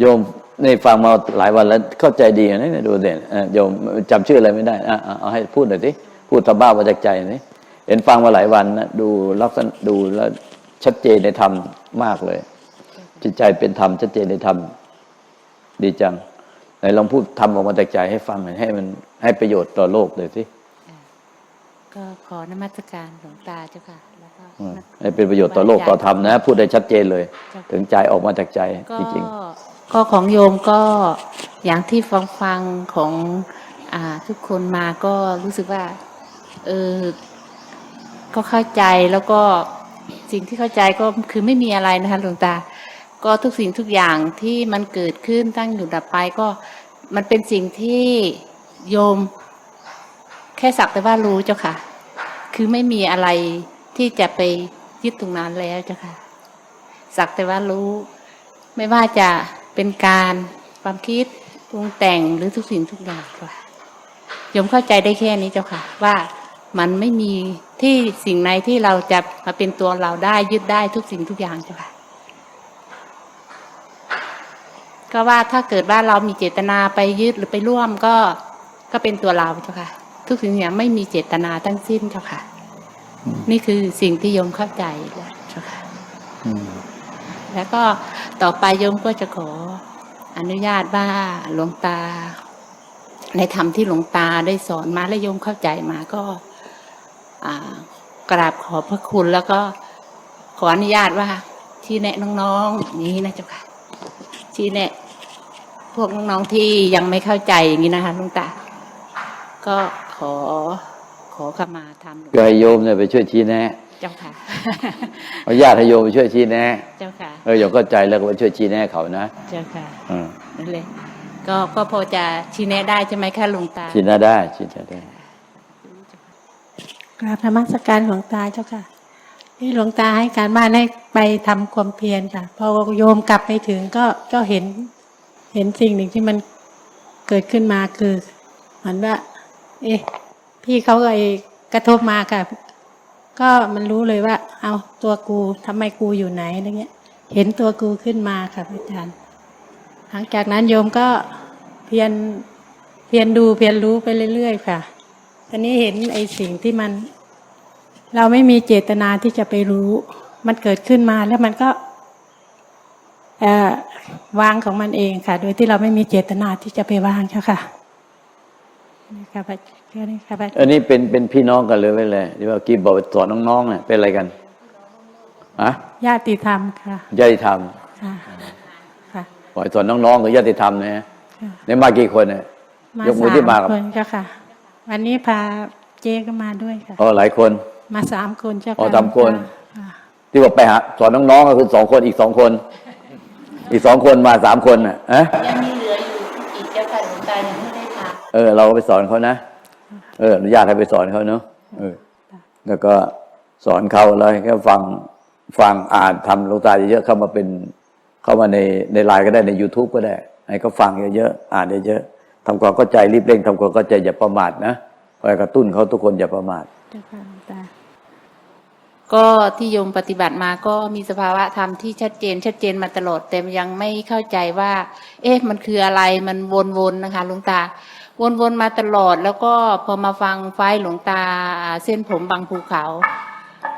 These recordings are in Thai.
โยมนี่ฟังมาหลายวันแล้วเข้าใจดีนะเนี่ยดูเด่นโยมจำชื่ออะไรไม่ได้อะอะเอาให้พูดหน่อยสิพูดตะบ้ามาจากใจหนี่อยเห็นฟังมาหลายวันนะดูลักษณะดูแล้วชัดเจนในธรรมมากเลย จิตใจเป็นธรรมชัดเจนในธรรมดีจังไหนลองพูดธรรมออกมาจากใจให้ฟังหน่อยให้มันให้ประโยชน์ต่อโลกเลยสิก็ขอนมัสการหลวงตาเจ้าค่ะแล้วก็อืมให้เป็นประโยชน์ต่อโลกต่อธรรมนะ พูดได้ชัดเจนเลย ถึงใจออกมาจากใจก็จริง ก็ของโยมก็อย่างที่ฟังฟังของอทุกคนมาก็รู้สึกว่าเออก็เข้าใจแล้วก็สิ่งที่เข้าใจก็คือไม่มีอะไรนะคะหลวงตา ก็ทุกสิ่งทุกอย่างที่มันเกิดขึ้นตั้งอยู่ดับไปก็มันเป็นสิ่งที่โยม แค่สักแต่ว่ารู้เจ้าค่ะ คือไม่มีอะไรที่จะไปยึดตรงนั้นแล้วเจ้าค่ะสักแต่ว่ารู้ ไม่ว่าจะ เป็นการความคิดปรุงแต่งหรือทุกสิ่งทุกอย่างค่ะยมเข้าใจได้แค่นี้เจ้าค่ะ ว่ามันไม่มีที่สิ่งไหนที่เราจะมาเป็นตัวเราได้ยึดได้ทุกสิ่งทุกอย่างเจ้าค่ะก็ว่าถ้าเกิดว่าเรามีเจตนาไปยึดหรือไปร่วมก็ก็เป็นตัวเราเจ้าค่ะ ทุกสิ่งอย่างไม่มีเจตนาทั้งสิ้นเจ้าค่ะ นี่คือสิ่งที่โยมเข้าใจแล้วเจ้าค่ะอืม แล้วก็ต่อไปโยมก็จะขออนุญาตว่าหลวงตา ในธรรมที่หลวงตาได้สอนมาและโยมเข้าใจมาก็กราบขอพระคุณแล้วก็ขออนุญาตว่าชี้แนะน้องๆอย่างนี้นะเจ้าค่ะชี้แนะพวกน้องๆที่ยังไม่เข้าใจอย่างนี้นะคะหลวงตา ก็ขอขอขมาทำหลวงก็ให้โยมเนี่ยไปช่วยชี้แนะ เจ้าค่ะเอาญาติให้โยมไปช่วยชี้แนะเจ้าค่ะเออโยมเข้าใจแล้วก็ไปช่วยชี้แนะเขานะเจ้าค่ะอืมนั่นเลยก็ก็พอจะชี้แนะได้ใช่ไหมคะหลวงตาชี้แนะได้ชี้แนะได้กราบธรรมสการหลวงตาเจ้าค่ะที่หลวงตาให้การบ้านให้ไปทำความเพียรค่ะพอโยมกลับไปถึงก็ก็เห็น เห็นสิ่งหนึ่งที่มันเกิดขึ้นมาคือเหมือนว่า เอ๊ะพี่เขาก็ไอ้กระทบมาค่ะ ก็มันรู้เลยว่า เอาตัวกูทำไมกูอยู่ไหนอะไรเงี้ย เห็นตัวกูขึ้นมาค่ะอาจารย์ หลังจากนั้นโยมก็เพียรเพียรดูเพียรรู้ไปเรื่อยๆค่ะตอนนี้เห็นไอ้สิ่งที่มัน เราไม่มีเจตนาที่จะไปรู้ มันเกิดขึ้นมาแล้วมันก็วางของมันเองค่ะ โดยที่เราไม่มีเจตนาที่จะไปวางเจ้าค่ะนี่ค่ะพระแค่นี้ค่ะพระอันนี้เป็นเป็นพี่น้องกันเลยไว้เลยที่ว่ากี้บอกว่าสอนน้องๆเนี่ยเป็นอะไรกันอะญาติธรรมค่ะญาติธรรมค่ะค่ะบอกให้สอนน้องๆกับญาติธรรมนะค่ะในมากี่คนเนี่ยมายกมือที่มากับคนเจ้าค่ะ วันนี้พาเจ๊ก็มาด้วยค่ะอ๋อหลายคน มาสามคนเจ้าค่ะอ๋อสามคนค่ะที่บอกไปหาสอนน้องๆก็คือสองคนอีกสองคน อีกสองคนมาสามคนน่ะอะยังมีเหลืออยู่อีกเจ้าค่ะหลวงตายังไม่ได้ทเออ เราก็ไปสอนเขานะ เอออนุญาตให้ไปสอนเขาเนาะเออ แล้วก็สอนเขาแล้วให้เขาฟังฟังอ่านทำหลวงตาเยอะๆเข้ามาเป็นเข้ามาในในไลน์ก็ได้ใน youtube ก็ได้ ให้เขาฟังเยอะๆอ่านเยอะๆทำความเข้าใจรีบเร่งทำความเข้าใจอย่าประมาทนะคอยกระตุ้นเขาทุกคนอย่าประมาทก็ที่โยมปฏิบัติมาก็มีสภาวะธรรมที่ชัดเจน ชัดเจนมาตลอดแต่ยังไม่เข้าใจว่า เอ๊ะมันคืออะไรมันวนๆนะคะหลวงตา วนๆมาตลอด แล้วก็พอมาฟังไฟหลวงตาเส้นผมบางภูเขา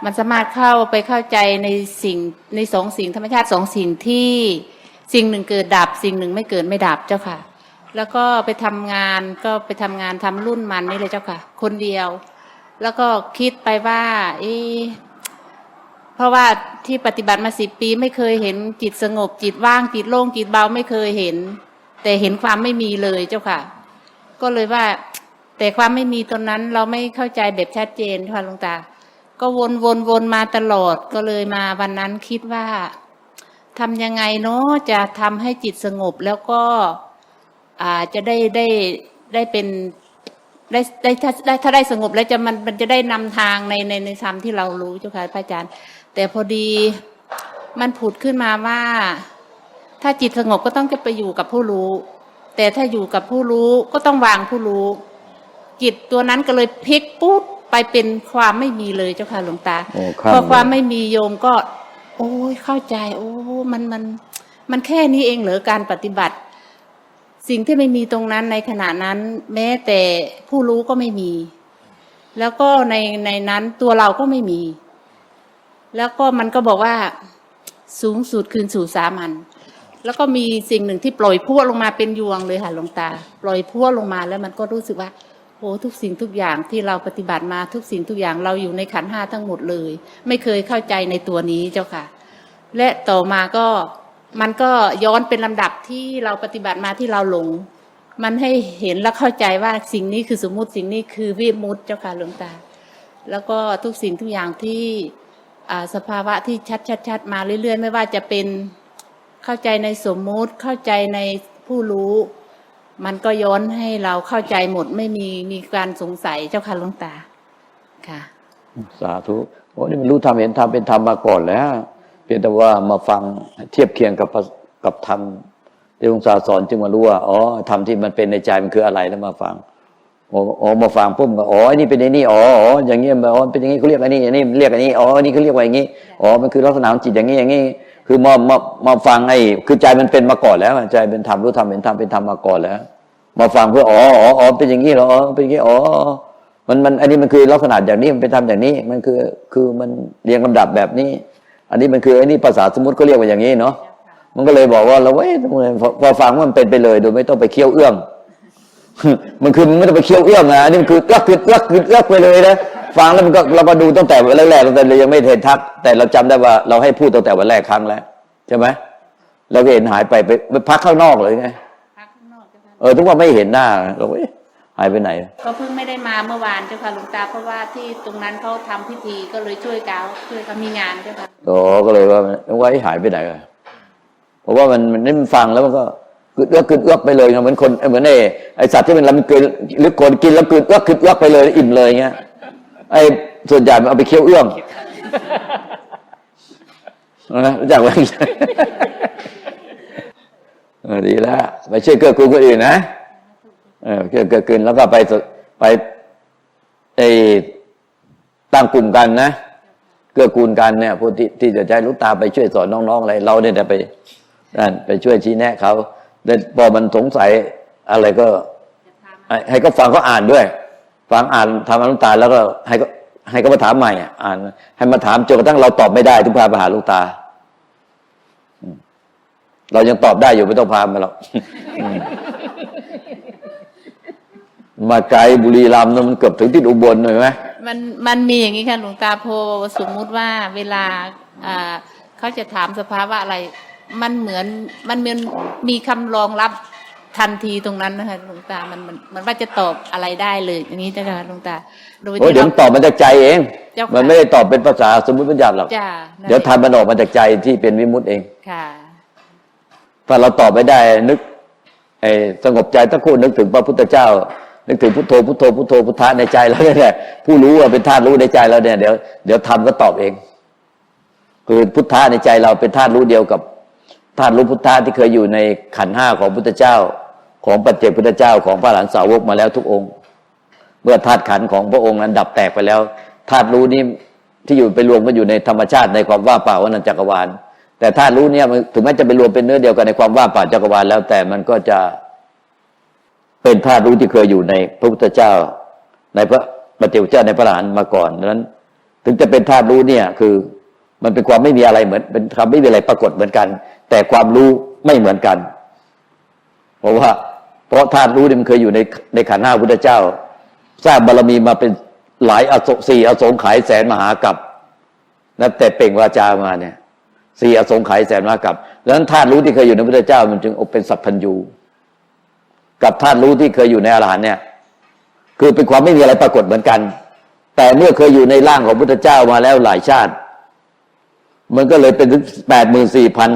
มันสามารถเข้าไปเข้าใจในสิ่งในสองสิ่งธรรมชาติสองสิ่งที่สิ่งหนึ่งเกิดดับ สิ่งหนึ่งไม่เกิดไม่ดับเจ้าค่ะ แล้วก็ไปทำงานก็ไปทำงานทำรุ่นมันนี่เลยเจ้าค่ะ คนเดียว แล้วก็คิดไปว่าเอเพราะว่าที่ปฏิบัติมาสิบปีไม่เคยเห็นจิตสงบจิตว่างจิตโล่งจิตเบาไม่เคยเห็น แต่เห็นความไม่มีเลยเจ้าค่ะ ก็เลยว่า แต่ความไม่มีตรงนั้นเราไม่เข้าใจแบบชัดเจนค่ะหลวงตา ก็วนวนวนมาตลอดก็เลยมาวันนั้นคิดว่าทำยังไงเนาะจะทำให้จิตสงบแล้วก็อาจะได้ได้ได้เป็นได้ได้ถ้าได้ถ้าได้สงบแล้วจะมันมันจะได้นำทางในในในธรรมที่เรารู้เจ้าค่ะพระอาจารย์ แต่พอดีมันผุดขึ้นมาว่า ถ้าจิตสงบก็ต้องจะไปอยู่กับผู้รู้ แต่ถ้าอยู่กับผู้รู้ก็ต้องวางผู้รู้ จิตตัวนั้นก็เลยพลิกปุ๊บไปเป็นความไม่มีเลยเจ้าค่ะหลวงตาโอ้พอความไม่มีโยมก็ โอ้ยเข้าใจ โอ้มันมัน มันแค่นี้เองเหรอการปฏิบัติ สิ่งที่ไม่มีตรงนั้นในขณะนั้น แม้แต่ผู้รู้ก็ไม่มี แล้วก็ในในนั้นตัวเราก็ไม่มี แล้วก็มันก็บอกว่า สูงสุดคืนสู่สามัญ แล้วก็มีสิ่งหนึ่งที่ปล่อยพรวดลงมาเป็นยวงเลยค่ะหลวงตา ปล่อยพรวดลงมาแล้วมันก็รู้สึกว่าโอ้ทุกสิ่งทุกอย่างที่เราปฏิบัติมาทุกสิ่งทุกอย่างเราอยู่ในขันห้าทั้งหมดเลย ไม่เคยเข้าใจในตัวนี้เจ้าค่ะ และต่อมาก็มันก็ย้อนเป็นลำดับที่เราปฏิบัติมาที่เราหลง มันให้เห็นและเข้าใจว่าสิ่งนี้คือสมมุติสิ่งนี้คือวิมุตติเจ้าค่ะหลวงตา แล้วก็ทุกสิ่งทุกอย่างที่อ่าสภาวะที่ชัดชัดชัดมาเรื่อยๆ ไม่ว่าจะเป็น เข้าใจในสมมุติเข้าใจในผู้รู้ มันก็ย้อนให้เราเข้าใจหมดไม่มีมีการสงสัยเจ้าค่ะหลวงตาค่ะสาธุโอ้นี่มันรู้ธรรมเห็นธรรมเป็นธรรมมาก่อนแล้ว เพียงแต่ว่ามาฟังเทียบเคียงกับกับธรรมที่หลวงตาสอนจึงมารู้ว่าอ๋อธรรมที่มันเป็นในใจมันคืออะไรแล้วมาฟังอ๋อมาฟังปุ๊บก็อ๋ออันนี้เป็นไอ้นี่อ๋ออย่างเงี้ยอ๋อเป็นอย่างงี้เขาเรียกอันนี้อันนี้เรียกอันนี้อ๋ออันนี้เขาเรียกว่าอย่างงี้อ๋อมันคือลักษณะของจิตอย่างงี้อย่างงี้ คือมามามาฟังไอ้คือใจมันเป็นมาก่อนแล้วใจเป็นธรรมรู้ธรรมเห็นธรรมเป็นธรรมมาก่อนแล้ว มาฟังเพื่ออ๋ออ๋ออ๋อเป็นอย่างงี้เหรออ๋อเป็นอย่างงี้อ๋อมันมันอันนี้มันคือลักษณะอย่างนี้มันเป็นทำอย่างนี้ มันคือคือมันเรียงลำดับแบบนี้ อันนี้มันคืออันนี้ภาษาสมมติก็เรียกว่าอย่างนี้เนาะมันก็เลยบอกว่าเราเว้ยพอพอฟังว่ามันเป็นไปเลย โดยไม่ต้องไปเคี้ยวเอื้องมันคือมันไม่ต้องไปเคี้ยวเอื้องนะอันนี้มันคือเอื้อกคือเอื้อกคือเอื้อกไปเลยนะ ฟังแล้วมันก็เรามาดูตั้งแต่วันแรกๆเราแต่เรายังไม่เห็นทัก แต่เราจำได้ว่าเราให้พูดตั้งแต่วันแรกครั้งแล้วใช่ไหมเราก็เห็นหายไปไปไปพักข้างนอกเลยไงพักข้างนอกเจ้าค่ะเออทุกวันไม่เห็นหน้าเราเอ๊ะหายไปไหน ก็เพิ่งไม่ได้มาเมื่อวานเจ้าค่ะหลวงตาเพราะว่าที่ตรงนั้นเขาทำพิธีก็เลยช่วยเขาช่วยเขามีงานเจ้าค่ะโอ้ก็เลยว่ามันว่าหายไปไหนเลยเพราะว่ามันมันนี่มันฟังแล้วมันก็กึดเอื้อกกึดเอื้อกไปเลยไงเหมือนคนเหมือนไอ้ไอ้สัตว์ที่มันลำกลืนหรือคนกินแล้วกึดเอื้อกกึดเอื้อกไปเลยอิ่มเลยเงี้ย ไอ้ส่วนใหญ่มันเอาไปเคี้ยวเอื้องนะรู้จักไหมดีแล้วไปช่วยเกื้อกูลคนอื่นนะเออเกื้อเกื้อกูลแล้วก็ไปไปไอ้ตั้งกลุ่มกันนะ เกื้อกูลกันเนี่ยผู้ที่ที่จะใช้ลูกตาไปช่วยสอนน้องๆอะไรเราเนี่ยไปนั่นไปช่วยชี้แนะเขาแล้วพอมันสงสัยอะไรก็ ให้ให้ก็ฟังก็อ่านด้วย ฟังอ่านทำลูกตาแล้วก็ให้ก็ให้ก็มาถามใหม่อะอ่าน ให้มาถามจนกระทั่งเราตอบไม่ได้ถึงพาไปหาลูกตาเรายังตอบได้อยู่ไม่ต้องพามาหรอกมาไกลบุรีรัมย์นะมันเกือบถึงที่อุบลเลยไหมมันมันมีอย่างนี้ค่ะหลวงตาโพสมมุติว่าเวลาเขาจะถามสภาวะอะไร มันเหมือนมันเหมือนมีคำรองรับ ทันทีตรงนั้นนะคะหลวงตามันมันมันว่าจะตอบอะไรได้เลยอย่างนี้จ้ะค่ะหลวงตาโดยโอ้ยที่เดี๋ยวเรามันตอบมาจากใจเองเจ้าค่ะมันไม่ได้ตอบเป็นภาษาสมมุติบัญญัติหรอกจ้าเดี๋ยวทานมันออกมาจากใจที่เป็นวิมุตติเองค่ะถ้าเราตอบไม่ได้นึกไอ้สงบใจตะคู่นึกถึงพระพุทธเจ้า นึกถึงพุทโธพุทโธพุทโธพุทธะในใจแล้วเนี่ยผู้รู้ว่าเป็นธาตุรู้ในใจเราเนี่ยเดี๋ยวเดี๋ยวทำก็ตอบเอง คือพุทธะในใจเราเป็นธาตุรู้เดียวกับธาตุรู้พุทธะที่เคยอยู่ในขันธ์ห้าของพุทธเจ้า ของปัจเจกพุทธเจ้าของพระหลานสาวกมาแล้วทุกองค์ เมื่อธาตุขันของพระองค์นั้นดับแตกไปแล้วธาตุรู้นี้ที่อยู่ไปรวมกันอยู่ในธรรมชาติในความว่าเปล่าว่านันจักรวาล แต่ธาตุรู้เนี่ยถึงแม้จะไปรวมเป็นเนื้อเดียวกันในความว่าเปล่าจักรวาลแล้ว แต่มันก็จะเป็นธาตุรู้ที่เคยอยู่ในพระพุทธเจ้า ในพระปฏิเจกเจ้าในพระอรหันมาก่อนนั้น ถึงจะเป็นธาตุรู้เนี่ยคือมันเป็นความไม่มีอะไรเหมือน เป็นความไม่มีอะไรปรากฏเหมือนกัน แต่ความรู้ไม่เหมือนกัน เพราะว่า เพราะธาตุรู้เนี่ยมันเคยอยู่ในในขันห้าพุทธเจ้า สร้างบารมีมาเป็นหลายอสสี่อสงไขยแสนมหากับนับแต่เปล่งวาจามาเนี่ยสี่อสงไขยแสนมหากับดังนั้นธาตุรู้ที่เคยอยู่ในพุทธเจ้า มันจึงอบเป็นสัพพัญญูกับธาตุรู้ที่เคยอยู่ในอรหันเนี่ย คือเป็นความไม่มีอะไรปรากฏเหมือนกัน แต่เมื่อเคยอยู่ในร่างของพุทธเจ้ามาแล้วหลายชาติ มันก็เลยเป็นถึงแปดหมื่นสี่พัน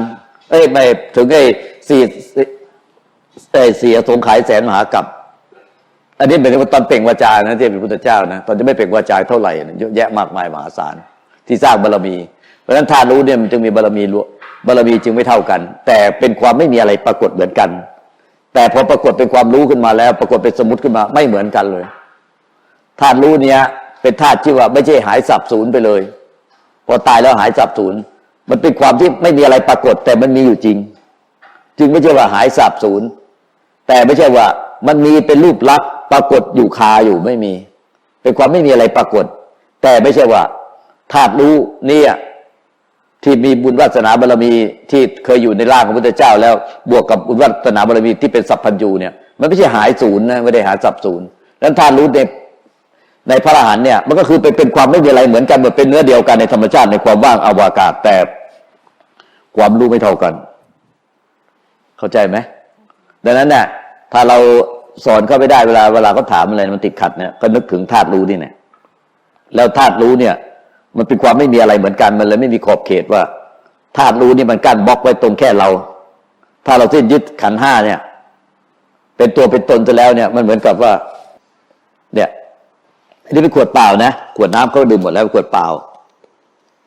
เอ้ยไม่ถึงไอ้สี่ ไอ้สี่อสงไขยแสนมหากับอันนี้เป็นตอนเปล่งวาจานะที่เป็นพุทธเจ้านะตอนจะไม่เปล่งวาจาเท่าไหร่เยอะแยะมากมายมหาศาลที่สร้างบารมี เพราะฉะนั้นธาตุรู้เนี่ยมันจึงมีบารมีรวบารมีจึงไม่เท่ากัน แต่เป็นความไม่มีอะไรปรากฏเหมือนกัน แต่พอปรากฏเป็นความรู้ขึ้นมาแล้ว ปรากฏเป็นสมมติขึ้นมาไม่เหมือนกันเลยธาตุรู้เนี่ย เป็นธาตุที่ว่าไม่ใช่หายสับสูญไปเลย พอตายแล้วหายสับสูญมันเป็นความที่ไม่มีอะไรปรากฏ แต่มันมีอยู่จริง จึงไม่ใช่ว่าหายสาบสูญ แต่ไม่ใช่ว่า มันมีเป็นรูปลักษณ์ปรากฏอยู่คาอยู่ไม่มี เป็นความไม่มีอะไรปรากฏ แต่ไม่ใช่ว่าธาตุรู้เนี่ยที่มีบุญวาสนาบารมีที่เคยอยู่ในร่างของพระเจ้า แล้วบวกกับบุญวาสนาบารมีที่เป็นสัพพัญญูเนี่ยมันไม่ใช่หายศูนย์นะไม่ได้หายสับศูนย์แล้วธาตุรู้ในในพระอรหันต์เนี่ยมันก็คือเป็นเป็นความไม่มีอะไรเหมือนกันเหมดเป็นเนื้อเดียวกันในธรรมชาติในความว่างอวกาศแต่ความรู้ไม่เท่ากัน เข้าใจไหม ดังนั้นเนี่ยถ้าเราสอนเข้าไปได้เวลาเวลาเขาถามอะไรมันติดขัดเนี่ยก็นึกถึงธาตุรู้นี่เนี่ยแล้วธาตุรู้เนี่ย มันเป็นความไม่มีอะไรเหมือนกันมันเลยไม่มีขอบเขตว่าธาตุรู้นี่มันกั้นบล็อกไว้ตรงแค่เรา ถ้าเราสิ้นยึดขันห้าเนี่ย เป็นตัวเป็นตนจะแล้วเนี่ย มันเหมือนกับว่า เนี่ยอันนี้เป็นขวดเปล่านะขวดน้ำเขาดื่มหมดแล้วเป็นขวดเปล่า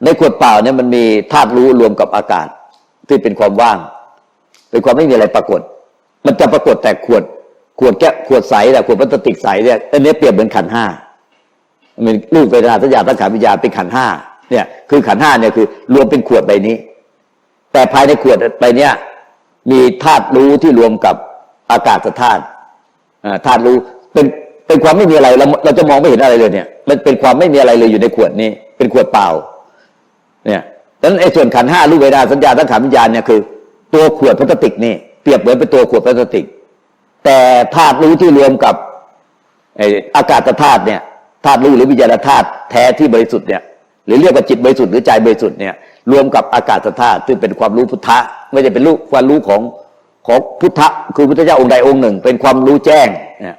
ในขวดเปล่าเนี่ยมันมีธาตุรู้รวมกับอากาศที่เป็นความว่าง เป็นความไม่มีอะไรปรากฏ มันจะปรากฏแต่ขวด ขวดแก้ขวดใสแต่ขวดพลาสติกใสเนี่ยอันนี้เปรียบเหมือนขันห้ามันรูปเวทนาสัญญาตั้งขันวิญญาณเป็นขันห้าเนี่ย คือขันห้าเนี่ยคือ รวมเป็นขวดใบนี้ แต่ภายในขวดใบเนี้ยมีธาตุรู้ที่รวมกับอากาศธาตุธาตุรู้เป็นเป็นความไม่มีอะไรเราเราจะมองไม่เห็นอะไรเลยเนี่ย มันเป็นความไม่มีอะไรเลยอยู่ในขวดนี้ เป็นขวดเปล่า เนี่ยดังนั้นไอ้ส่วนขันห้ารูปเวทนาสัญญาตั้งขันวิญญาณเนี่ยคือ ตัวขวดพลาสติกนี่ เปรียบเหมือนเป็นตัวขวดพลาสติก แต่ธาตุรู้ที่รวมกับอากาศธาตุเนี่ยธาตุรู้หรือวิญญาณธาตุแท้ที่บริสุทธิ์เนี่ยหรือเรียกว่าจิตบริสุทธิ์หรือใจบริสุทธิ์เนี่ยรวมกับอากาศธาตุซึ่งเป็นความรู้พุทธะไม่ใช่เป็นรู้ความรู้ของของพุทธะคือพุทธเจ้าองค์ใดองค์หนึ่ง เป็นความรู้แจ้ง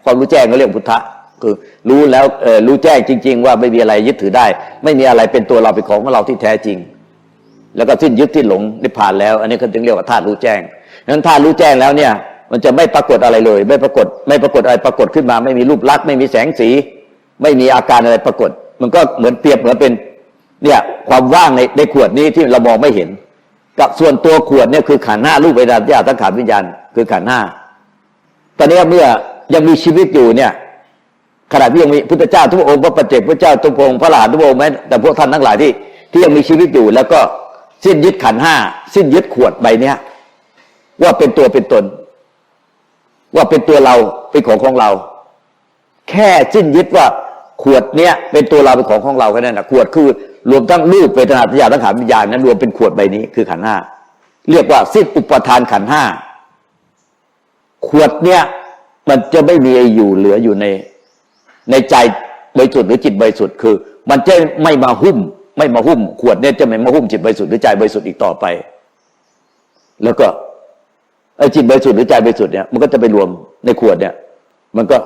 ความรู้แจ้งก็เรียกพุทธะคือรู้แล้วรู้แจ้งจริง ๆ ว่าไม่มีอะไรยึดถือได้ ไม่มีอะไรเป็นตัวเราเป็นของของเราที่แท้จริง แล้วก็สิ้นยึดที่หลงนิพพานแล้ว อันนี้เขาถึงเรียกว่าธาตุรู้แจ้ง นั้นธารู้แจ้งแล้วเนี่ยมันจะไม่ปรากฏอะไรเลย ไม่ปรากฏไม่ปรากฏอะไรปรากฏขึ้นมา ไม่มีรูปลักษณ์ไม่มีแสงสี ไม่มีอาการอะไรปรากฏ มันก็เหมือนเปรียบเหมือนเป็นเนี่ยความว่างในในขวดนี้ที่เรามองไม่เห็น กับส่วนตัวขวดเนี่ยคือขันห้ารูปเวทนาญาตั้งขันวิญญาณคือขันห้าตอนนี้เมื่อยังมีชีวิตอยู่เนี่ยขณะที่ยังมีพุทธเจ้าทุกองค์พระปัจเจกพระเจ้าทุกองค์พระหลานทุกองค์แม้แต่พวกท่านทั้งหลายที่ที่ยังมีชีวิตอยู่ แล้วก็สิ้นยึดขันห้าสิ้นยึดขวดใบเนี้ย ว่าเป็นตัวเป็นตน ว่าเป็นตัวเราเป็นของของเรา แค่สิ้นยึดว่าขวดเนี้ยเป็นตัวเราเป็นของของเราแค่นั้นนะขวดคือ รวมทั้งรูปเวทนาสัญญาทั้งขันวิญญาณนั้นรวมเป็นขวดใบนี้คือขันห้าเรียกว่าสิ้นอุปทานขันห้าขวดเนี้ยมันจะไม่มีอยู่เหลืออยู่ในในใจบริสุทธิ์หรือจิตบริสุทธิ์คือ มันจะไม่มาหุ้ม ไม่มาหุ้ม ขวดเนี่ยจะไม่มาหุ้มจิตบริสุทธิ์หรือใจบริสุทธิ์อีกต่อไป แล้วก็ ไอ้จิตบริสุทธิ์หรือใจบริสุทธิ์เนี่ยมันก็จะไปรวมในขวดเนี่ย มันก็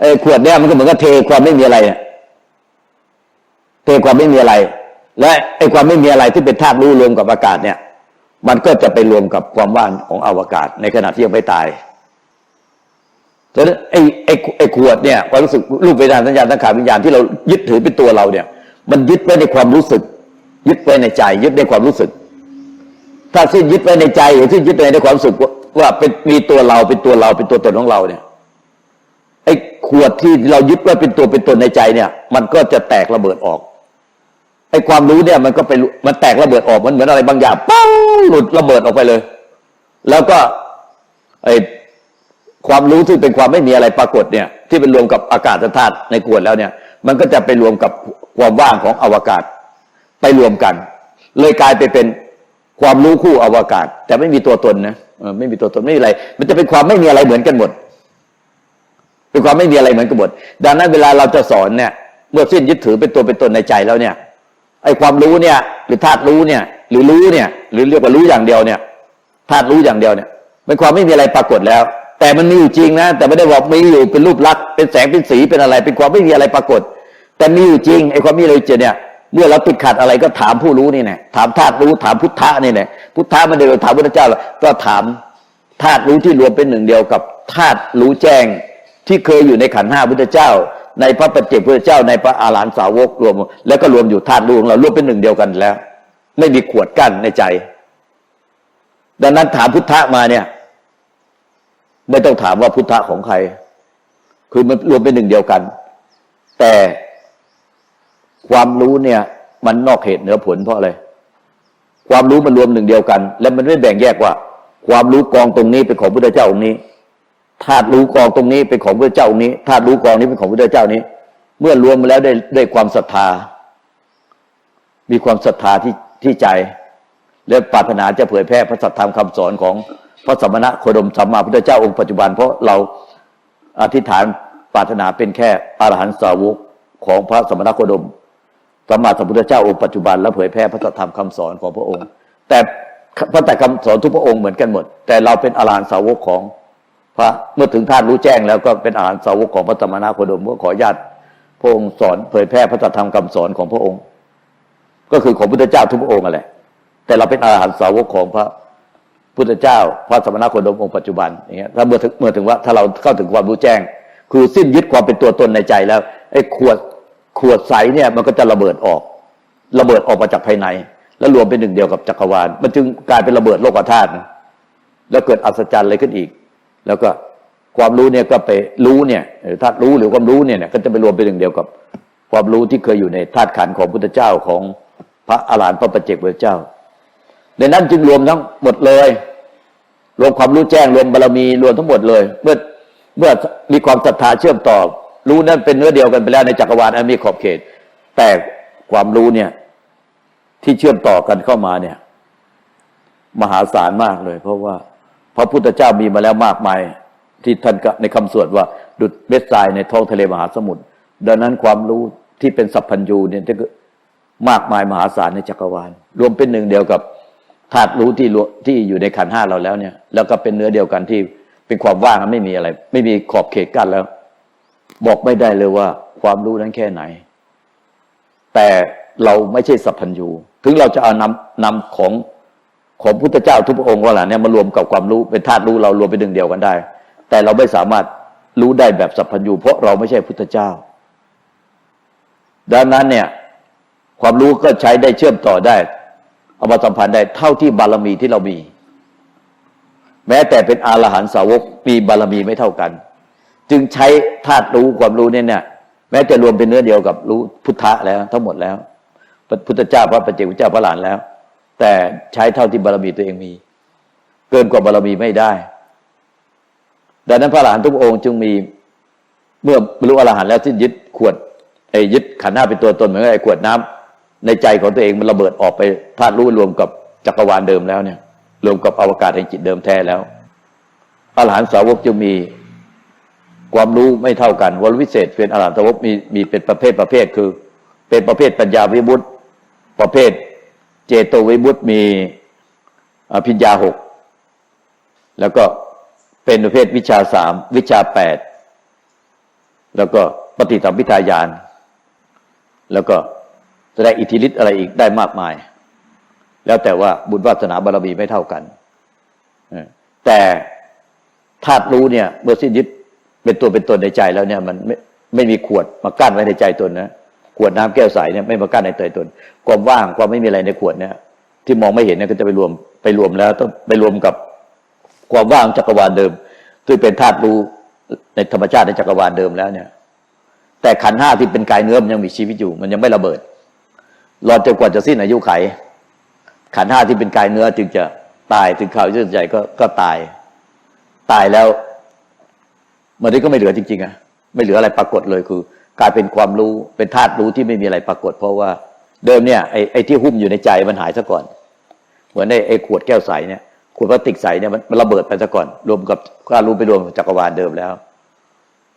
ไอ้ขวดเนี่ยมันก็เหมือนกับเทความไม่มีอะไรเนี่ยเทความไม่มีอะไร และไอ้ความไม่มีอะไรที่เป็นธาตุรู้รวมกับอากาศเนี่ย มันก็จะไปรวมกับความว่างของอวกาศ ในขณะที่ยังไม่ตายฉะนั้นไอ้ไอ้ไอ้ขวดเนี่ยความรู้สึกรูปเวทนาสัญญาสังขารวิญญาณที่เรายึดถือเป็นตัวเราเนี่ย มันยึดไว้ในความรู้สึก ยึดไว้ในใจ ยึดในความรู้สึก ถ้าสิ้นยึดไว้ในใจหรือสิ้นยึดไว้ในความสึกว่าเป็นมีตัวเราเป็นตัวเราเป็นตัวตนของเราเนี่ยไอ้ขวดที่เรายึดไว้เป็นตัวเป็นตนในใจเนี่ย มันก็จะแตกระเบิดออกไอ้ความรู้เนี่ยมันก็ไปมันแตกระเบิดออกมันเหมือนอะไรบางอย่างป้งหลุดระเบิดออกไปเลย แล้วก็ไอ้ความรู้ที่เป็นความไม่มีอะไรปรากฏเนี่ย ที่เป็นรวมกับอากาศธาตุในขวดแล้วเนี่ย มันก็จะไปรวมกับความว่างของอวกาศไปรวมกัน เลยกลายไปเป็น ความรู้คู่อวกาศ แต่ไม่มีตัวตนนะเออไม่มีตัวตนไม่มีอะไร มันจะเป็นความไม่มีอะไรเหมือนกันหมด เป็นความไม่มีอะไรเหมือนกันหมด ดังนั้นเวลาเราจะสอนเนี่ย เมื่อสิ้นยึดถือเป็นตัวเป็นตนในใจแล้วเนี่ยไอ้ความรู้เนี่ย หรือธาตุรู้เนี่ย หรือรู้เนี่ย หรือเรียกว่ารู้อย่างเดียวเนี่ยธาตุรู้อย่างเดียวเนี่ยเป็นความไม่มีอะไรปรากฏแล้ว แต่มันมีอยู่จริงนะแต่ไม่ได้บอกมีอยู่เป็นรูปลักษณ์เป็นแสงเป็นสีเป็นอะไร เป็นความไม่มีอะไรปรากฏ แต่มีอยู่จริงไอ้ความมีอะไรเจอเนี่ย เมื่อเราติดขัดอะไรก็ถามผู้รู้นี่แน่ถามธาตุรู้ถามพุทธะนี่แน่พุทธะมันเดียวถามพระเจ้าหรอกก็ถามธาตุรู้ที่รวมเป็นหนึ่งเดียวกับธาตุรู้แจ้ง ที่เคยอยู่ในขันห้าพุทธเจ้า ในพระปัจเจกพุทธเจ้า ในพระอาหารหันตสาวกรวม แล้วก็รวมอยู่ธาตุรู้ของเรารวมเป็นหนึ่งเดียวกันแล้ว ไม่มีขวดกั้นในใจ ดังนั้นถามพุทธะมาเนี่ย ไม่ต้องถามว่าพุทธะของใคร คือมันรวมเป็นหนึ่งเดียวกัน แต่ ความรู้เนี่ย มันนอกเหตุเหนือผลเพราะอะไร ความรู้มันรวมหนึ่งเดียวกัน และมันไม่แบ่งแยกว่า ความรู้กองตรงนี้เป็นของพุทธเจ้าองค์นี้ธาตุรู้กองตรงนี้เป็นของพุทธเจ้าองค์นี้ธาตุรู้กองนี้เป็นของพุทธเจ้านี้ เมื่อรวมมาแล้วได้ได้ความศรัทธา มีความศรัทธาที่ที่ใจ และปรารถนาจะเผยแพร่พระสัทธรรมคำสอนของพระสมณะโคดมสัมมาพุทธเจ้าองค์ปัจจุบัน เพราะเราอธิษฐานปรารถนาเป็นแค่อรหันตสาวกของพระสมณะโคดม สัมมาสัมพุทธเจ้าองค์ปัจจุบันและเผยแพร่พระธรรมคำสอนของพระองค์ แต่พระแต่คำสอนทุกพระองค์เหมือนกันหมด แต่เราเป็นอรหันตสาวกของพระเมื่อถึงท่านรู้แจ้งแล้วก็เป็นอรหันตสาวกของพระสมณะโคดมก็ขออนุญาตพระองค์สอนเผยแพร่พระธรรมคำสอนของพระองค์ ก็คือของพุทธเจ้าทุกพระองค์แหละแต่เราเป็นอรหันตสาวกของพระพุทธเจ้า พระสมณโคดมองค์ปัจจุบันอย่างเงี้ยถ้าเมื่อถึงเมื่อถึงว่าถ้าเราเข้าถึงความรู้แจ้ง คือสิ้นยึดความเป็นตัวตนในใจแล้วไอ้ขวด ขวดใสเนี่ยมันก็จะระเบิดออก ระเบิดออกมาจากภายใน แล้วรวมเป็นหนึ่งเดียวกับจักรวาล มันจึงกลายเป็นระเบิดโลกธาตุแล้วเกิดอัศจรรย์อะไรขึ้นอีก แล้วก็ความรู้เนี่ยก็ไปรู้เนี่ยธาตุรู้หรือความรู้เนี่ยก็จะไปรวมเป็นหนึ่งเดียวกับ ความรู้ที่เคยอยู่ในธาตุขันของพุทธเจ้าของพระอรหันต์พระปัจเจกพุทธเจ้า ในนั้นจึงรวมทั้งหมดเลย รวมความรู้แจ้งรวมบารรมีรวมทั้งหมดเลย เมื่อเมื่อมีความศรัทธาเชื่อมต่อ รู้นั้นเป็นเนื้อเดียวกันไปแล้วในจักรวาลอันมีขอบเขต แต่ความรู้เนี่ย ที่เชื่อมต่อกันเข้ามาเนี่ย มหาศาลมากเลย เพราะว่า พระพุทธเจ้ามีมาแล้วมากมาย ที่ท่านในคำสวดว่า ดุดเม็ดทรายในท้องทะเลมหาสมุทรดังนั้นความรู้ที่เป็นสัพพัญญูเนี่ยจะมากมายมหาศาลในจักรวาล รวมเป็นหนึ่งเดียวกับธาตุรู้ที่ที่อยู่ในขันห้าเราแล้วเนี่ย แล้วก็เป็นเนื้อเดียวกันที่เป็นความว่างไม่มีอะไร ไม่มีขอบเขตกั้นแล้ว บอกไม่ได้เลยว่า ความรู้นั้นแค่ไหน แต่เราไม่ใช่สัพพัญญูถึงเราจะเอานำนำของของพุทธเจ้าทุกพระองค์ว่าล่ะเนี่ยมารวมกับความรู้เป็นธาตุรู้เรารวมเป็นหนึ่งเดียวกันได้ แต่เราไม่สามารถรู้ได้แบบสัพพัญญูเพราะเราไม่ใช่พุทธเจ้า ดังนั้นเนี่ย ความรู้ก็ใช้ได้เชื่อมต่อได้เอามาสัมพันธ์ได้เท่าที่บารมีที่เรามี แม้แต่เป็นอรหันสาวกมีบารมีไม่เท่ากัน จึงใช้ธาตุรู้ความรู้เนี่ยเนี่ยแม้จะรวมเป็นเนื้อเดียวกับรู้พุทธะแล้วทั้งหมดแล้ว พุทธเจ้าพระปัจเจกพุทธเจ้าพระหลานแล้ว แต่ใช้เท่าที่บารมีตัวเองมี เกินกว่าบารมีไม่ได้ ดังนั้นพระอรหันทุกองค์จึงมีเมื่อบรรลุอรหันต์แล้วที่ยึดขวดไอ้ยึดขันหน้าเป็นตัวตนเหมือนกับไอ้ขวดน้ำในใจของตัวเองมันระเบิดออกไปธาตุรู้รวมกับจักรวาลเดิมแล้วเนี่ย รวมกับอวกาศแห่งจิตเดิมแท้แล้วอรหันตสาวกจึงมี ความรู้ไม่เท่ากันวรวิเศษเป็นอรหันตวกมีมีเป็นประเภทประเภทคือ เป็นประเภทปัญญาวิบุตรประเภท เจโตวิบุตรมีอภิญญาหกแล้วก็เป็นประเภทวิชาสามวิชาแปดแล้วก็ปฏิสัมพิทายาน แล้วก็แสดงอิทธิฤทธิ์อะไรอีกได้มากมาย แล้วแต่ว่าบุญวาสนาบารมีไม่เท่ากันแต่ธาตุรู้เนี่ยเมื่อสิ้นยึด เป็นตัวเป็นตนในใจแล้วเนี่ย มันไม่ไม่มีขวดมากั้นไว้ในใจตนนะขวดน้ำแก้วใสเนี่ยไม่มากั้นในใจตน ความว่างความไม่มีอะไรในขวดเนี่ย ที่มองไม่เห็นเนี่ยก็จะไปรวมไปรวมแล้ว ต้องไปรวมกับความว่างจักรวาลเดิมที่เป็นธาตุรู้ในธรรมชาติในจักรวาลเดิมแล้วเนี่ย แต่ขันห้าที่เป็นกายเนื้อมันยังมีชีวิตอยู่ มันยังไม่ระเบิดรอจนกว่าจะสิ้นอายุไข ขันห้าที่เป็นกายเนื้อจึงจะตายถึงข่าวยืดใหญ่ก็ก็ตาย ตายแล้ว มันนี้ก็ไม่เหลือจริงๆอะไม่เหลืออะไรปรากฏเลยคือ กลายเป็นความรู้เป็นธาตุรู้ที่ไม่มีอะไรปรากฏ เพราะว่าเดิมเนี่ยไอ้ไอ้ที่หุ้มอยู่ในใจมันหายซะก่อน เหมือนไอ้ไอ้ขวดแก้วใสเนี่ยขวดพลาสติกใสเนี่ยมันระเบิดไปซะก่อน รวมกับความรู้ไปรวมจักรวาลเดิมแล้ว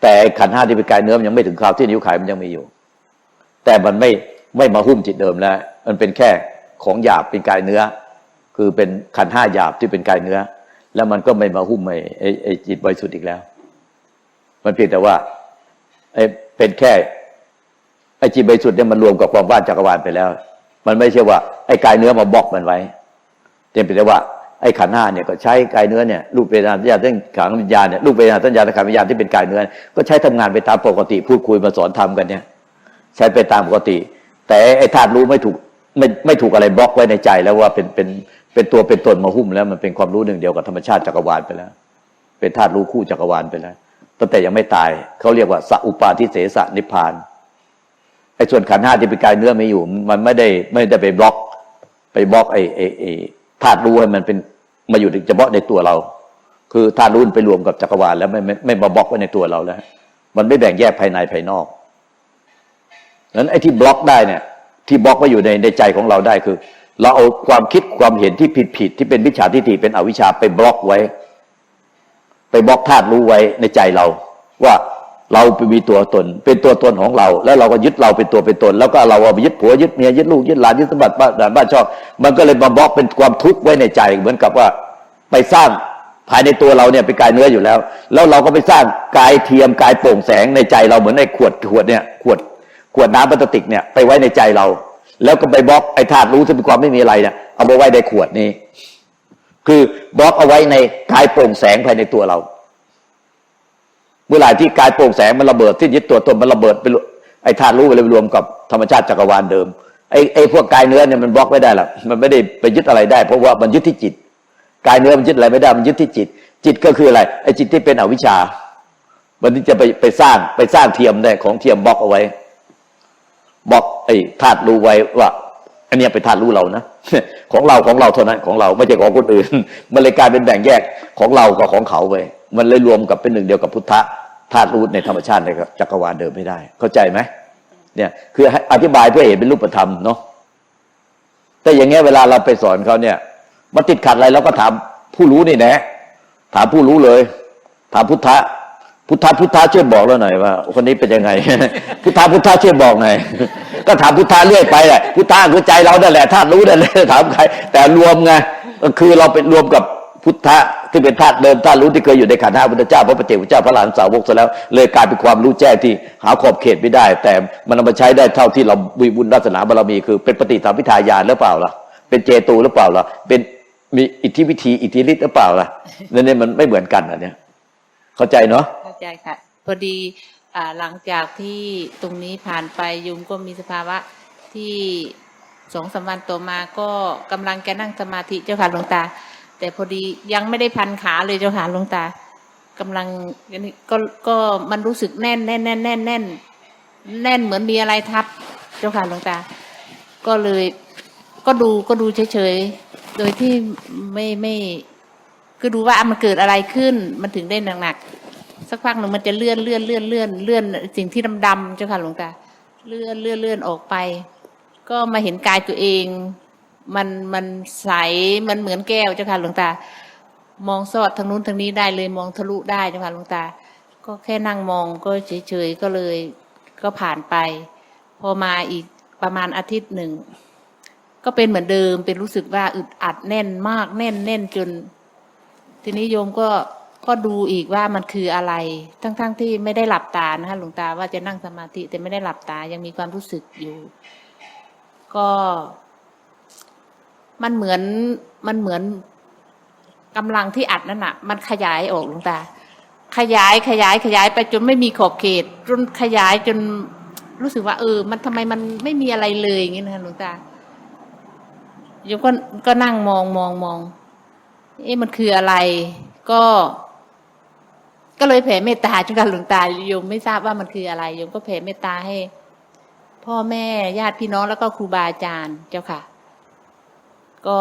แต่ขันห้าที่เป็นกายเนื้อมันยังไม่ถึงคราวที่นิ้วไขมันยังมีอยู่ แต่มันไม่ไม่มาหุ้มจิตเดิมแล้ว มันเป็นแค่ของหยาบเป็นกายเนื้อ คือเป็นขันห้าหยาบที่เป็นกายเนื้อ แล้วมันก็ไม่มาหุ้มไอ้ไอ้ไอ้จิตบริสุทธิ์อีกแล้ว มันเพียงแต่ว่าไอ้เป็นแค่ไอ้จิตบริสุทธิ์เนี่ยมันรวมกับความว่างจักรวาลไปแล้ว มันไม่ใช่ว่าไอ้กายเนื้อมาบล็อกมันไว้แต่เป็นแต่ว่าไอ้ขันห้าเนี่ยก็ใช้กายเนื้อเนี่ยรูปเวทนาสัญญาตั้งขังวิญญาณเนี่ยรูปเวทนาสัญญาขังวิญญาณที่เป็นกายเนื้อ ก็ใช้ทำงานไปตามปกติพูดคุยมาสอนทำกันเนี่ย ใช้ไปตามปกติ แต่ไอ้ธาตุรู้ไม่ถูกไม่ไม่ถูกอะไรบล็อกไว้ในใจแล้วว่าเป็นเป็นเป็นตัวเป็นตนมาหุ้มแล้วมันเป็นความรู้หนึ่งเดียวกับธรรมชาติจักรวาลไปแล้ว เป็นธาตุรู้คู่จักรวาลไปแล้ว ตั้งแต่ยังไม่ตายเขาเรียกว่าสัอุปาทิเสสนิพานไอ้ส่วนขันห้าที่เป็นกายเนื้อไม่อยู่ มันไม่ได้ไม่ได้ไปบล็อก ไปบล็อกไอ้ไอ้ไอ้ธาตุรู้ให้มันเป็นมาอยู่เฉพาะในตัวเรา คือธาตุรู้ไปรวมกับจักรวาลแล้วไม่ไม่ไม่มาบล็อกไว้ในตัวเราแล้ว มันไม่แบ่งแยกภายในภายนอกนั้นไอ้ที่บล็อกได้เนี่ย ที่บล็อกไว้อยู่ในในใจของเราได้คือ เราเอาความคิดความเห็นที่ผิดผิดที่เป็นวิชาทิฏฐิเป็นอวิชชาไปบล็อกไว้ ไปบล็อกธาตุรู้ไว้ในใจเรา ว่าเราไปมีตัวตน เป็นตัวตนของเรา แล้วเราก็ยึดเราเป็นตัวเป็นตน แล้วก็เราเอาไปยึดผัวยึดเมียยึดลูกยึดหลานยึดสมบัติบ้านบ้านช่องมันก็เลยมาบล็อกเป็นความทุกข์ไว้ในใจ เหมือนกับว่าไปสร้างภายในตัวเราเนี่ยเป็นกายเนื้ออยู่แล้ว แล้วเราก็ไปสร้างกายเทียมกายโปร่งแสงในใจเราเหมือนในขวดขวดเนี่ยขวดขวดน้ำพลาสติกเนี่ยไปไว้ในใจเรา แล้วก็ไปบล็อกไอ้ธาตุรู้ที่เป็นความไม่มีอะไรเนี่ยเอามาไว้ในขวดนี้ คือบล็อกเอาไว้ในกายโปร่งแสงภายในตัวเรา เมื่อไหร่ที่กายโปร่งแสงมันระเบิดที่ยึดตัวตนมันระเบิดไปไอ้ธาตุรู้ไปเลยไปรวมกับธรรมชาติจักรวาลเดิมไอ้ไอ้พวกกายเนื้อเนี่ยมันบล็อกไม่ได้หรอกมันไม่ได้ไปยึดอะไรได้ เพราะว่ามันยึดที่จิต กายเนื้อมันยึดอะไรไม่ได้มันยึดที่จิต จิตก็คืออะไรไอ้จิตที่เป็นอวิชชา มันที่จะไปไปสร้างไปสร้างเทียมได้ของเทียมบล็อกเอาไว้บล็อกไอ้ธาตุรู้ไว้ว่า อันนี้ยเป็นธาตุรู้เรานะของเราของเราเท่านั้นของเราไม่ใช่ของคนอื่น มันเลยกลายเป็นแบ่งแยกของเรากับของเขาไปมันเลยรวมกับเป็นหนึ่งเดียวกับพุทธะธาตุรู้ในธรรมชาติในจักรวาลเดิมไม่ได้ เข้าใจไหมเนี่ยคืออธิบายเพื่อเห็นเป็นรูปธรรมเนาะแต่อย่างเงี้ยเวลาเราไปสอนเขาเนี่ยมันติดขัดอะไรเราก็ถามผู้รู้นี่แนะถามผู้รู้เลย ถามพุทธะพุทธะพุทธะช่วยบอกเราหน่อยว่าคนนี้เป็นยังไง พุทธะพุทธะช่วยบอกหน่อย ก็ถามพุทธะเรื่อยไปแหละพุทธะคือใจเรานั่นแหละธาตุรู้นั่นแหละถามใคร แต่รวมไงก็คือเราเป็นรวมกับพุทธะที่เป็นธาตุเดิมธาตุรู้ที่เคยอยู่ในขันธ์ห้าพุทธเจ้าพระปฏิเจ้าพระหลานสาวกซะแล้ว เลยกลายเป็นความรู้แจ้งที่หาขอบเขตไม่ได้ แต่มันเอามาใช้ได้เท่าที่เรามีบุญวาสนาบารมีคือเป็นปฏิสัมพิทายานหรือเปล่าล่ะเป็นเจตูหรือเปล่าล่ะเป็นมีอิทธิวิธีอิทธิฤทธิ์หรือเปล่าล่ะนั่นเนี่ยมันไม่เหมือนกันอันเนี้ยเข้าใจเนาะเข้าใจค่ะพอดี หลังจากที่ตรงนี้ผ่านไปยุมก็มีสภาวะที่สองสามวันต่อมาก็กำลังจะนั่งสมาธิเจ้าค่ะหลวงตา แต่พอดียังไม่ได้พันขาเลยเจ้าค่ะหลวงตากำลังก็ก็มันรู้สึกแน่นแน่นแน่นแน่นแน่นแน่นเหมือนมีอะไรทับ เจ้าค่ะหลวงตา ก็เลยก็ดูก็ดูเฉยๆโดยที่ไม่ไม่ก็ดูว่ามันเกิดอะไรขึ้น มันถึงได้หนักๆ สักพักหนึ่งมันจะเลื่อนเลื่อนเลื่อนเลื่อนเลื่อนสิ่งที่ดำๆเจ้าค่ะหลวงตาเลื่อนเลื่อนเลื่อนออกไป ก็มาเห็นกายตัวเอง มันมันใสมันเหมือนแก้วเจ้าค่ะหลวงตา มองสอดทางนู้นทางนี้ได้เลยมองทะลุได้เจ้าค่ะหลวงตา ก็แค่นั่งมองก็เฉยๆก็เลยก็ผ่านไป พอมาอีกประมาณอาทิตย์หนึ่งก็เป็นเหมือนเดิมเป็นรู้สึกว่าอึดอัดแน่นมากแน่นแน่นจน ทีนี้โยมก็ ก็ดูอีกว่ามันคืออะไร ทั้งๆทที่ไม่ได้หลับตานะคะหลวงตาว่าจะนั่งสมาธิแต่ไม่ได้หลับตายังมีความรู้สึกอยู่ ก็ มันเหมือนมันเหมือนกำลังที่อัดนั่นน่ะมันขยายออกหลวงตา ขยายขยายขยายไปจนไม่มีขอบเขตจนขยายจนรู้สึกว่า เออ มันทำไมมันไม่มีอะไรเลยอย่างนี้นะคะหลวงตาโยมก็ก็นั่งมองมองมองเอ๊ะมันคืออะไร ก็ ก็เลยแผ่เมตตาจนกันหลวงตาโยมไม่ทราบว่ามันคืออะไรโยมก็แผ่เมตตาให้ พ่อแม่ญาติพี่น้องแล้วก็ครูบาอาจารย์เจ้าค่ะ ก็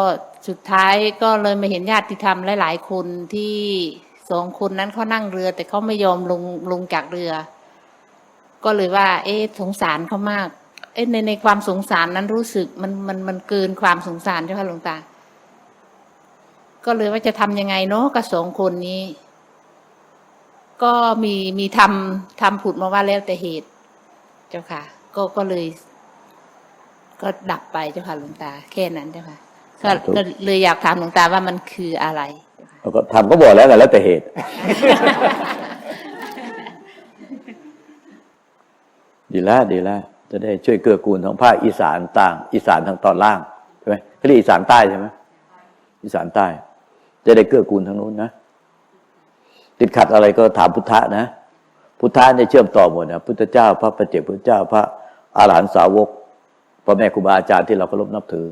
สุดท้ายก็เลยมาเห็นญาติธรรมหลาย ๆ คนที่สองคนนั้นเขานั่งเรือ แต่เขาไม่ยอมลงลงจากเรือ ก็เลยว่า เอ๊ะสงสารเขามาก เอ๊ะในในความสงสารนั้นรู้สึกมันมันมันเกินความสงสารเจ้าค่ะหลวงตา ก็เลยว่าจะทำยังไงเนาะกับสองคนนี้ ก็มีมีทำทำผุดมาว่าแล้วแต่เหตุ เจ้าค่ะ ก็ก็เลย ก็ดับไปเจ้าค่ะหลวงตา แค่นั้นเจ้าค่ะก็สาธุก็เลยอยากถามหลวงตาว่ามันคืออะไรแล้วก็ทำก็บอกแล้วแหละแล้วแต่เหตุ ดีแล้วดีแล้วจะได้ช่วยเกื้อกูลทางภาคอีสานต่าง อีสานทางตอนล่างใช่ไหมเขาเรียกอีสานใต้ใช่ไหมอีสานใต้ จะได้เกื้อกูลทางนู้นนะ ติดขัดอะไรก็ถามพุทธะนะ พุทธะเนี่ยเชื่อมต่อหมดนะพุทธเจ้า พระปฏิเจกพุทธเจ้าพระอาหารหันตสาวกพ่อแม่ครูบาอาจารย์ที่เราเคารพนับถือ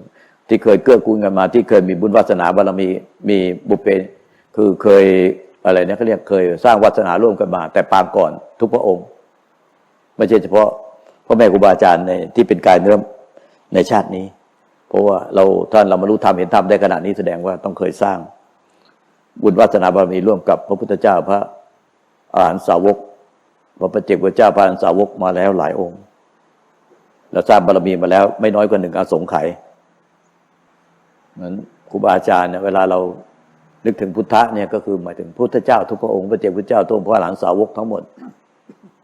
ที่เคยเกื้อกูลกันมา ที่เคยมีบุญวาสนาบารมีมีบุพเพคือเคยอะไรเนี่ยเขาเรียกเคยสร้างวาสนาร่วมกันมา แต่ปางก่อนทุกพระองค์ ไม่ใช่เฉพาะพ่อแม่ครูบาอาจารย์ในที่เป็นกายเนื้อในชาตินี้ เพราะว่าเราท่านเรามารู้ธรรมเห็นธรรมได้ขนาดนี้แสดงว่าต้องเคยสร้าง บุญวาสนาบารมีร่วมกับพระพุทธเจ้าพระอาหารสาวกพระประเจกพระเจ้าพระอาหารสาวกมาแล้วหลายองค์เราสร้างบารมีมาแล้ว ไม่น้อยกว่าหนึ่งอาสงไขยเหมือนครูบาอาจารย์เนี่ยเวลาเรานึกถึงพุทธะเนี่ยก็คือหมายถึงพุทธเจ้าทุกพระองค์พระเจ้าพระเจ้าตัวพระหลานสาวกทั้งหมด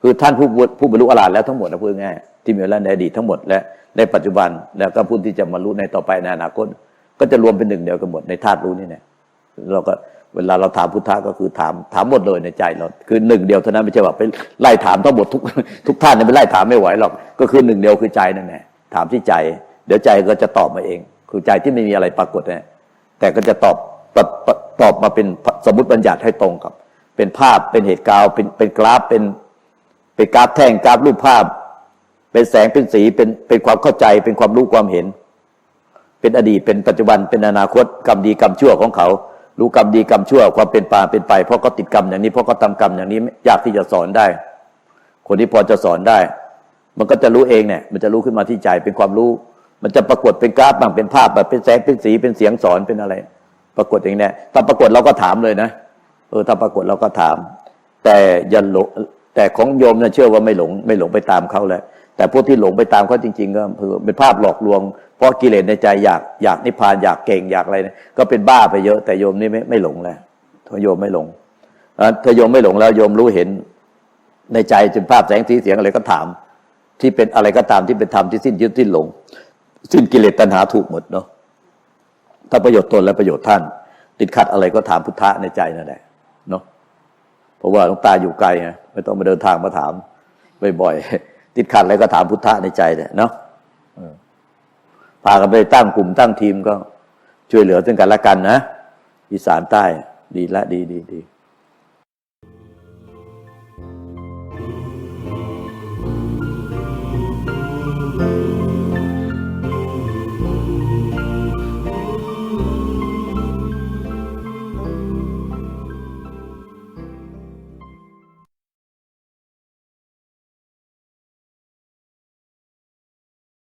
คือท่านผู้บวชผู้บรรลุอรหันต์แล้วทั้งหมดนะพูดง่ายที่มีแล้วในอดีตทั้งหมดและในปัจจุบันแล้วก็ผู้ที่จะมารู้ในต่อไปในอนาคต ก็จะรวมเป็นหนึ่งเดียวกันหมดในธาตุรู้นี่เนี่ยเราก็ เวลาเราถามพุทธะก็คือถามถามหมดเลยในใจเราคือหนึ่งเดียวเท่านั้นไม่ใช่ว่าไปไล่ถามทั้งหมดทุกทุกท่านเนี่ยไปไล่ถามไม่ไหวหรอกก็คือหนึ่งเดียวคือใจนั่นแหละถามที่ใจ เดี๋ยวใจก็จะตอบมาเอง คือใจที่ไม่มีอะไรปรากฏเนี่ยแต่ก็จะตอบตอบตอบมาเป็นสมมติบัญญัติให้ตรงกับ เป็นภาพเป็นเหตุการณ์เป็นเป็นกราฟเป็นเป็นกราฟแท่งกราฟรูปภาพ เป็นแสงเป็นสีเป็นเป็นความเข้าใจ เป็นความรู้ความเห็น เป็นอดีตเป็นปัจจุบันเป็นอนาคตกรรมดีกรรมชั่วของเขา รู้กรรมดีกรรมชั่วความเป็นปาเป็นไปเพราะเขาติดกรรมอย่างนี้เพราะเขาทำกรรมอย่างนี้ยากที่จะสอนได้ คนที่พอจะสอนได้ มันก็จะรู้เองเนี่ย มันจะรู้ขึ้นมาที่ใจเป็นความรู้ มันจะปรากฏเป็นกราฟบ้างเป็นภาพแบบเป็นแสงเป็นสีเป็นเสียงสอนเป็นอะไร ปรากฏอย่างนี้ถ้าปรากฏเราก็ถามเลยนะเออถ้าปรากฏเราก็ถาม แต่ย่าหลงแต่ของโยมเนี่ยเชื่อว่าไม่หลง ไม่หลงไปตามเขาแล้ว แต่พวกที่หลงไปตามเขาจริง ๆ ก็คือเป็นภาพหลอกลวง เพราะกิเลสในใจอยากอยากนิพพานอยากเก่งอยากอะไรนี่ยก็เป็นบ้าไปเยอะ แต่โยมนี่ไม่ไม่หลงแล้วถ้าโยมไม่หลงถ้าโยมไม่หลงแล้วโยมรู้เห็น ในใจจนภาพแสงสีเสียงอะไรก็ถาม ที่เป็นอะไรก็ตามที่เป็นธรรมที่สิ้นยึดสิ้นหลง สิ้นกิเลสตัณหาถูกหมดเนาะถ้าประโยชน์ตนและประโยชน์ท่าน ติดขัดอะไรก็ถามพุทธะในใจนั่นแหละเนาะเพราะว่าหลวงตาอยู่ไกลไงไม่ต้องมาเดินทางมาถามบ่อยๆ ติดขัดอะไรก็ถามพุทธะในใจเนี่ยเนาะพากันไปตั้งกลุ่มตั้งทีมก็ช่วยเหลือซึ่งกันและกันนะอีสานใต้ดีละดีดีดี